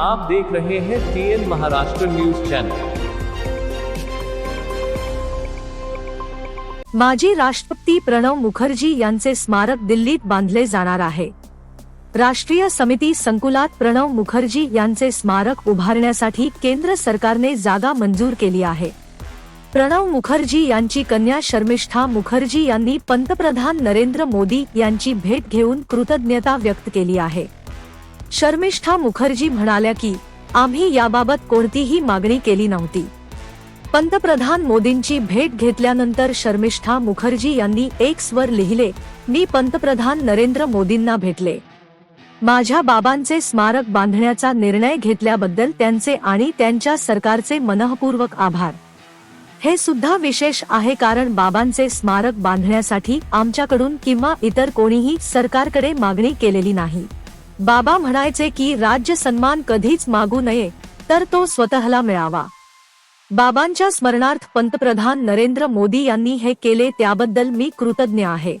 आप देख रहे हैं टीएन महाराष्ट्र न्यूज चैनल माजी राष्ट्रपती प्रणव मुखर्जी यांचे स्मारक दिल्लीत बांधले जाणार आहे. राष्ट्रीय समिती संकुलात प्रणव मुखर्जी यांचे स्मारक उभारण्यासाठी केंद्र सरकारने जागा मंजूर केली आहे. प्रणव मुखर्जी यांची कन्या शर्मिष्ठा मुखर्जी यांनी पंतप्रधान नरेंद्र मोदी यांची भेट घेऊन कृतज्ञता व्यक्त केली आहे. शर्मिष्ठा मुखर्जी म्हणाल्या की आम्ही याबाबत कोणतीही मागणी केली नव्हती. पंतप्रधान मोदींची भेट घेतल्यानंतर शर्मिष्ठा मुखर्जी यांनी एक्स वर लिहिले मी पंतप्रधान नरेंद्र मोदींना भेटले. माझ्या बाबांचे स्मारक बांधण्याचा निर्णय घेतल्याबद्दल त्यांचे आणि त्यांच्या सरकारचे मनःपूर्वक आभार. हे सुद्धा विशेष आहे कारण बाबांचे स्मारक बांधण्यासाठी आमच्याकडून किंवा इतर कोणीही सरकारकडे मागणी केलेली नाही. बाबा म्हणायचे की राज्य सन्मान कधीच मागू नये तर तो स्वतःला मिळावा. बाबांच्या स्मरणार्थ पंतप्रधान नरेंद्र मोदी यांनी हे केले त्याबद्दल मी कृतज्ञ आहे.